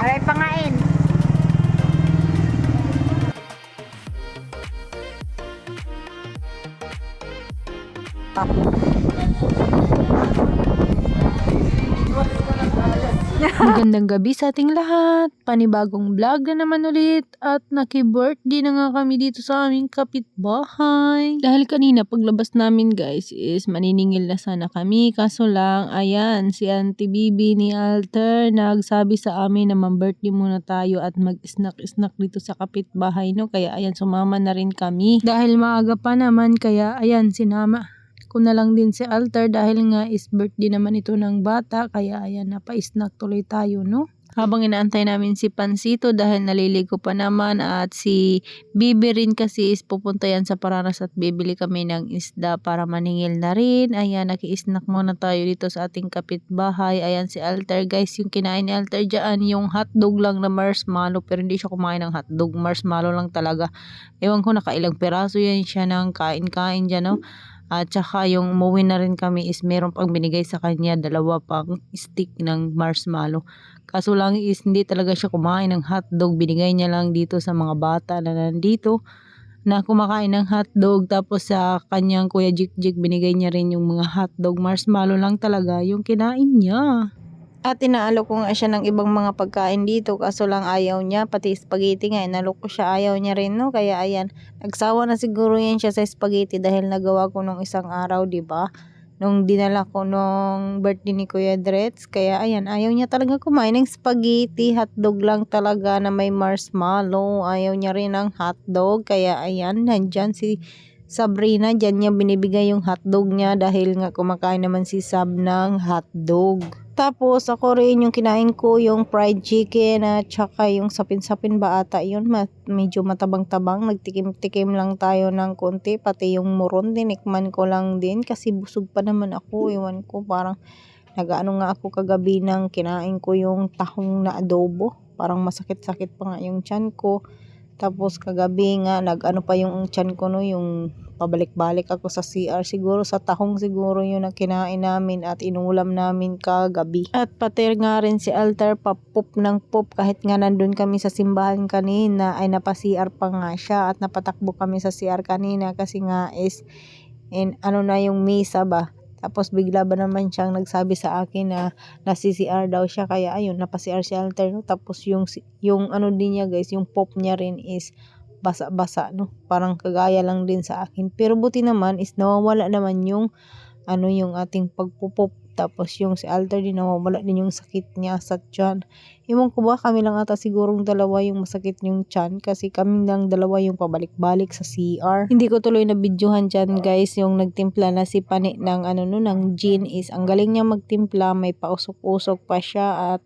Aray pangain. Magandang gabi sa ating lahat. Panibagong vlog na naman ulit at naki-birthday na nga kami dito sa aming kapitbahay. Dahil kanina paglabas namin guys is maniningil na sana kami kaso lang ayan si Auntie Bibi ni Alter nagsabi sa amin na mag-birthday muna tayo at mag-snack-snack dito sa kapitbahay no kaya ayan sumama na rin kami. Dahil maaga pa naman kaya ayan sinama ko na lang din si Alter dahil nga is birthday naman ito ng bata kaya ayan napa-snack tuloy tayo no. Habang inaantay namin si Pansito dahil naliligo pa naman at si Bibi rin kasi is pupunta yan sa Paranas at bibili kami ng isda para maningil na rin. Ayan, naki-snack muna tayo dito sa ating kapitbahay. Ayan si Alter guys, yung kinain ni Alter dyan, yung hotdog lang na marshmallow pero hindi siya kumain ng hotdog, marshmallow lang talaga. Ewan ko nakailang peraso yan siya ng kain-kain dyan no. At saka yung umuwi na rin kami is meron pang binigay sa kanya dalawa pang stick ng marshmallow. Kaso lang is hindi talaga siya kumain ng hotdog. Binigay niya lang dito sa mga bata na nandito na kumakain ng hotdog. Tapos sa kanyang kuya Jik Jik binigay niya rin yung mga hotdog. Marshmallow lang talaga yung kinain niya. At inaalok ko nga siya ng ibang mga pagkain dito kaso lang ayaw niya. Pati spaghetti nga inalok ko siya ayaw niya rin no? Kaya ayan nagsawa na siguro yan siya sa spaghetti dahil nagawa ko nung isang araw ba? Nung dinala ko nung birthday ni Kuya Dretz. Kaya ayan ayaw niya talaga kumain ng spaghetti. Hotdog lang talaga na may marshmallow. Ayaw niya rin ng hotdog. Kaya ayan nandyan si Sabrina, dyan niya binibigay yung hotdog niya dahil nga kumakain naman si Sab ng hotdog. Tapos ako rin yung kinain ko yung fried chicken at saka yung sapin-sapin ba ata yun. Ma- medyo matabang-tabang. Nagtikim-tikim lang tayo ng konti. Pati yung muron tinikman ko lang din kasi busog pa naman ako. Iwan ko parang nagaano nga ako kagabi ng kinain ko yung tahong na adobo. Parang masakit-sakit pa nga yung tiyan ko. Tapos kagabi nga nag-ano pa yung tiyan ko no yung pabalik-balik ako sa CR siguro sa tahong siguro yun na kinain namin at inulam namin kagabi. At pati nga rin si Alter papop ng pop kahit nga nandun kami sa simbahan kanina ay napa-CR pa nga siya at napatakbo kami sa CR kanina kasi nga is in ano na yung misa ba. Tapos bigla ba naman siyang nagsabi sa akin na nasi-CR daw siya kaya ayun napa-CR si Alter no. Tapos yung yung ano din niya guys, yung pop niya rin is basa-basa no. Parang kagaya lang din sa akin. Pero buti naman is nawawala naman yung ano yung ating pagpupop. Tapos yung si Alter din nawawala din yung sakit niya sa tiyan. Ewan ko ba kami lang ata sigurong dalawa yung masakit yung tiyan kasi kami lang dalawa yung pabalik-balik sa CR. Hindi ko tuloy na videohan dyan guys yung nagtimpla na si Pani ng ano no ng gin is ang galing niya magtimpla may pausok-usok pa siya at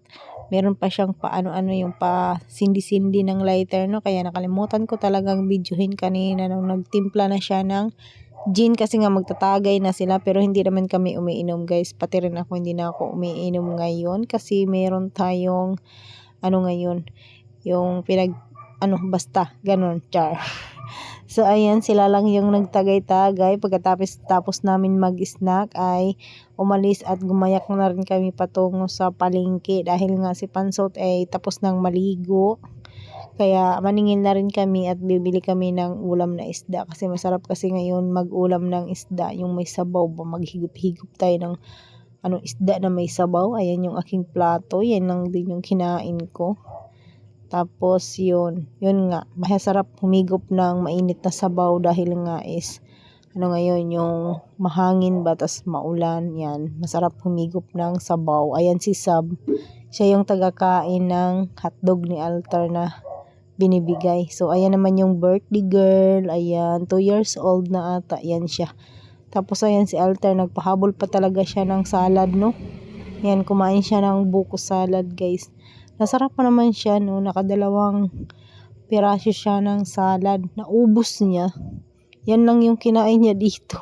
meron pa siyang paano-ano yung pa sindi-sindi ng lighter no kaya nakalimutan ko talagang videohin kanina nung nagtimpla na siya ng gin kasi nga magtatagay na sila pero hindi naman kami umiinom guys. Pati rin ako hindi na ako umiinom ngayon kasi meron tayong ano ngayon yung pinag ano basta ganun char. So ayan sila lang yung nagtagay-tagay. Pagkatapos tapos namin mag-snack ay umalis at gumayak na rin kami patungo sa palengke. Dahil nga si Pansot ay tapos nang maligo. Kaya maningin na rin kami at bibili kami ng ulam na isda kasi masarap kasi ngayon mag-ulam ng isda yung may sabaw ba maghigop-higop tayo ng ano isda na may sabaw. Ayan yung aking plato. Yan lang din yung kinain ko. Tapos yun, yun nga, masarap humigop ng mainit na sabaw dahil nga is ano ngayon yung mahangin ba tas maulan yan masarap humigop ng sabaw ayan si Sab siya yung tagakain ng hotdog ni Altar na binibigay so ayan naman yung birthday girl ayan 2 years old na ata yan siya tapos ayan si Altar nagpahabol pa talaga siya ng salad no yan kumain siya ng buko salad guys nasarap pa naman siya no nakadalawang piraso siya ng salad naubos niya yan lang yung kinain niya dito.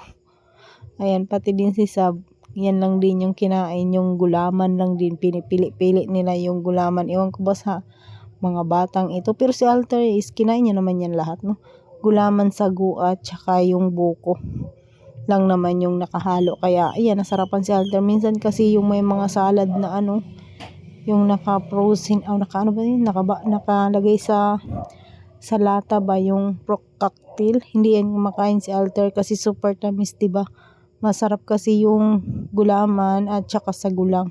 Ayan, pati din si Sab. Yan lang din yung kinain. Yung gulaman lang din. Pinipili-pili nila yung gulaman. Iwan ko ba sa mga batang ito. Pero si Alter is kinain niya naman yan lahat. No? Gulaman sagu at saka yung buko lang naman yung nakahalo. Kaya, ayan, nasarapan si Alter. Minsan kasi yung may mga salad na ano, yung naka-frozen, oh, naka ano ba yun, nakaba, nakalagay sa sa lata ba yung pork cocktail. Hindi yan kumakain si Alter kasi super tamis, 'di ba? Masarap kasi yung gulaman at saka sa gulang.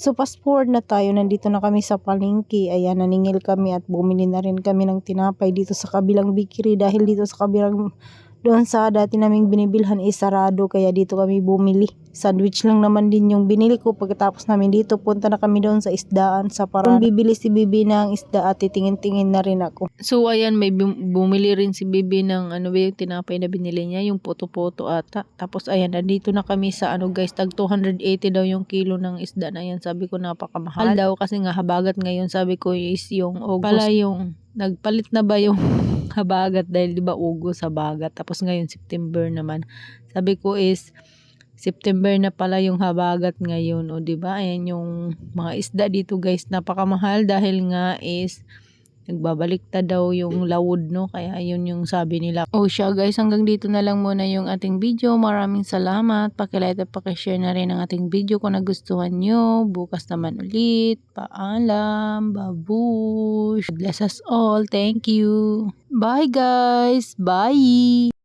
So fast forward na tayo, nandito na kami sa palengke. Ayan, naningil kami at bumili na rin kami ng tinapay dito sa kabilang bakery dahil dito sa kabilang doon sa dati naming binibilhan is sarado kaya dito kami bumili. Sandwich lang naman din yung binili ko pagkatapos namin dito punta na kami doon sa isdaan sa parang bibili si Bibi ng isda at titingin-tingin na rin ako. So ayan may bum- bumili rin si Bibi ng ano ba yung tinapay na binili niya yung poto-poto ata. Tapos ayan nandito na kami sa ano guys tag 280 daw yung kilo ng isda na yan. Sabi ko napakamahal daw kasi nga habagat ngayon sabi ko is yung August. Pala yung nagpalit na ba yung habagat dahil 'di ba August habagat tapos ngayon September naman. Sabi ko is September na pala yung habagat ngayon o 'di ba? Ayan yung mga isda dito guys napakamahal dahil nga is nagbabalik ta daw yung lawod no? Kaya yun yung sabi nila. Oh siya guys hanggang dito na lang muna yung ating video. Maraming salamat. Pakilike at pakishare na rin ang ating video kung nagustuhan nyo. Bukas naman ulit. Paalam. Babush. Bless us all. Thank you. Bye guys. Bye